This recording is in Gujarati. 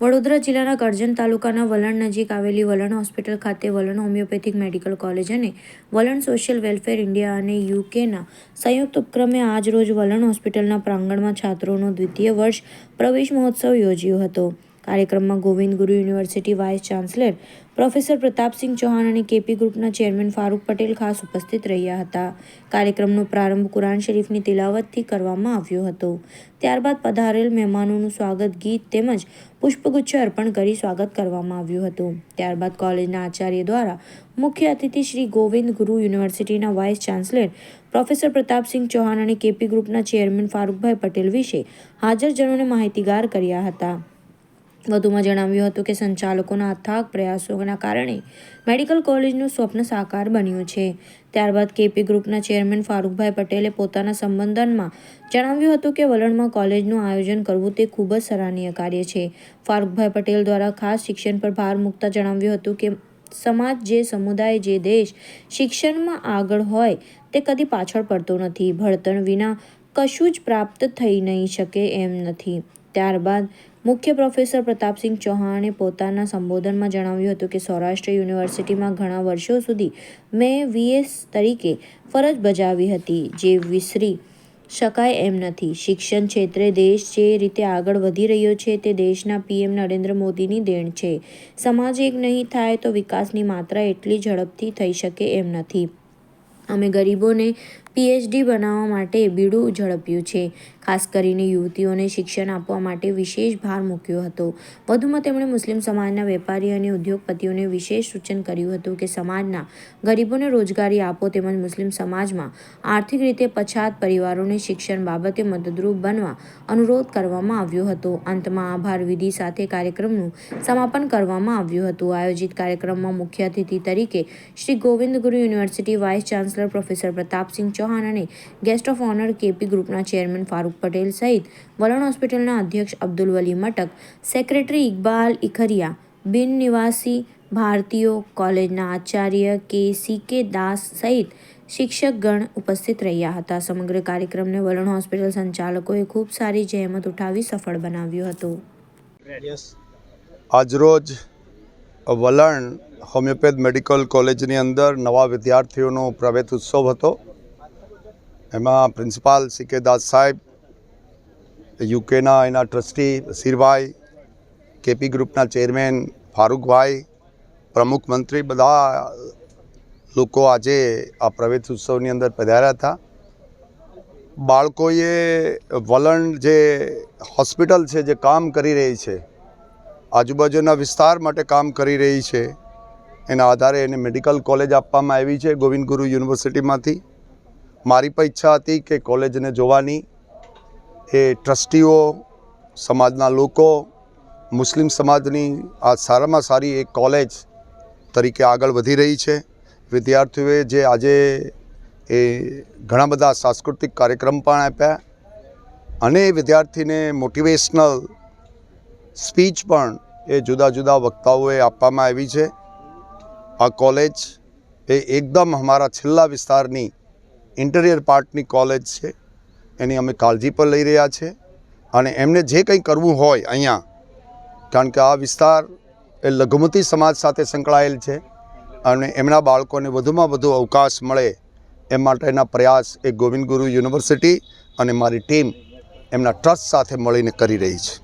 વડોદરા જિલ્લાના કરજણ તાલુકાના વલણ નજીક આવેલી વલણ હોસ્પિટલ ખાતે વલણ હોમિયોપેથિક મેડિકલ કોલેજ અને વલણ સોશિયલ વેલફેર ઇન્ડિયા અને યુકેના સંયુક્ત ઉપક્રમે આજરોજ વલણ હોસ્પિટલના પ્રાંગણમાં છાત્રોનો દ્વિતીય વર્ષ પ્રવેશ મહોત્સવ યોજ્યો હતો. કાર્યક્રમમાં Govind Guru University vice chancellor professor Pratapsinh Chauhan અને કેપી ગ્રુપના ચેરમેન ફારૂક પટેલ ખાસ ઉપસ્થિત રહ્યા હતા. કાર્યક્રમનો પ્રારંભ કુરાન શરીફની તિલાવતથી કરવામાં આવ્યો હતો. ત્યારબાદ પધારેલ મહેમાનોનું સ્વાગત ગીત તેમજ પુષ્પગુચ્છ અર્પણ કરી સ્વાગત કરવામાં આવ્યું હતું. ત્યારબાદ કોલેજના આચાર્ય દ્વારા મુખ્ય અતિથિ શ્રી ગોવિંદ ગુરુ યુનિવર્સિટીના vice chancellor professor Pratapsinh Chauhan અને કેપી ગ્રુપના ચેરમેન ફારૂકભાઈ પટેલ વિશે હાજરજનોને માહિતીગાર કર્યા હતા. વધુમાં જણાવ્યું હતું કે સંચાલકોના અથાગ પ્રયાસોના કારણે મેડિકલ કોલેજનું સ્વપ્ન સાકાર બન્યું છે. ત્યારબાદ કેપી ગ્રુપના ચેરમેન ફારૂકભાઈ પટેલે પોતાના સંબોધનમાં જણાવ્યું હતું કે વલણમાં કોલેજનું આયોજન કરવું તે ખૂબ જ સરાહનીય કાર્ય છે. ફારૂકભાઈ પટેલ દ્વારા ખાસ શિક્ષણ પર ભાર મૂકતા જણાવ્યું હતું કે સમાજ જે સમુદાય જે દેશ શિક્ષણમાં આગળ હોય તે કદી પાછળ પડતો નથી. ભણતર વિના કશું જ પ્રાપ્ત થઈ નહીં શકે એમ નથી. ત્યારબાદ મુખ્ય પ્રોફેસર પ્રતાપસિંહ ચૌહાણે પોતાના સંબોધનમાં જણાવ્યું હતું કે સૌરાષ્ટ્ર યુનિવર્સિટીમાં ઘણા વર્ષો સુધી મેં વીએસ તરીકે ફરજ બજાવી હતી, જે વિસરી શકાય એમ નથી. શિક્ષણ ક્ષેત્રે દેશ જે રીતે આગળ વધી રહ્યો છે, તે દેશના પીએમ નરેન્દ્ર મોદીની દેણ છે. સમાજ એક નહીં થાય તો વિકાસની માત્રા એટલી ઝડપથી થઈ શકે એમ નથી. અમે ગરીબોને પીએચડી બનાવવા માટે બીડું ઝડપ્યું છે. ખાસ કરીને યુવતીઓને શિક્ષણ આપવા માટે વિશેષ ભાર મૂક્યો હતો. વધુમાં તેમણે મુસ્લિમ સમાજના વેપારી અને ઉદ્યોગપતિઓને વિશેષ સૂચન કર્યું હતું કે સમાજના ગરીબોને રોજગારી આપો તેમજ મુસ્લિમ સમાજમાં આર્થિક રીતે પછાત પરિવારોને શિક્ષણ બાબતે મદદરૂપ બનવા અનુરોધ કરવામાં આવ્યો હતો. અંતમાં આભાર વિધિ સાથે કાર્યક્રમનું સમાપન કરવામાં આવ્યું હતું. આયોજિત કાર્યક્રમમાં મુખ્ય અતિથિ તરીકે Shri Govind Guru university vice chancellor professor Pratapsinh Chauhan અને ગેસ્ટ ઓફ ઓનર કેપી ગ્રુપના ચેરમેન ફારૂક પટેલ સહિત વલણ હોસ્પિટલના અધ્યક્ષ અબ્દુલ વલી મટક, સેક્રેટરી ઇકબાલ ઇખરિયા, બિન નિવાસી ભારતીયો કોલેજના આચાર્ય કે સી કે દાસ સહિત શિક્ષકગણ ઉપસ્થિત રહ્યા હતા. સમગ્ર કાર્યક્રમને વલણ હોસ્પિટલ સંચાલકોએ ખૂબ સારી જહેમત ઉઠાવી સફળ બનાવ્યો હતો. આજરોજ વલણ હોમિયોપેથ મેડિકલ કોલેજની અંદર નવા વિદ્યાર્થીઓનો પ્રવેશ ઉત્સવ હતો. એમાં પ્રિન્સિપાલ સી કે દાસ સાહેબ યુકેના એના ટ્રસ્ટી બસીરભાઈ કેપી ગ્રુપના ચેરમેન ફારૂકભાઈ, પ્રમુખ મંત્રી બધા લોકો આજે આ પ્રવેશ ઉત્સવની અંદર પધાર્યા હતા. બાળકોએ વલણ જે હોસ્પિટલ છે જે કામ કરી રહી છે આજુબાજુના વિસ્તાર માટે કામ કરી રહી છે. એના આધારે એને મેડિકલ કોલેજ આપવામાં આવી છે ગોવિંદ ગુરુ યુનિવર્સિટીમાંથી. મારી પણ ઈચ્છા હતી કે કોલેજને જોવાની. એ ટ્રસ્ટીઓ, સમાજના લોકો, મુસ્લિમ સમાજની આ સારામાં સારી એક કોલેજ તરીકે આગળ વધી રહી છે. વિદ્યાર્થીઓએ જે આજે એ ઘણા બધા સાંસ્કૃતિક કાર્યક્રમ પણ આપ્યા અને વિદ્યાર્થીને મોટિવેશનલ સ્પીચ પણ એ જુદા જુદા વક્તાઓએ આપવામાં આવી છે. આ કોલેજ એ એકદમ અમારા છેલ્લા વિસ્તારની ઇન્ટિરિયર પાર્ટની કોલેજ છે. એની અમે કાળજી પણ લઈ રહ્યા છે અને એમને જે કંઈ કરવું હોય અહીંયા, કારણ કે આ વિસ્તાર એ લઘુમતી સમાજ સાથે સંકળાયેલ છે અને એમના બાળકોને વધુમાં વધુ અવકાશ મળે એ માટેના પ્રયાસ એ ગોવિંદ ગુરુ યુનિવર્સિટી અને મારી ટીમ એમના ટ્રસ્ટ સાથે મળીને કરી રહી છે.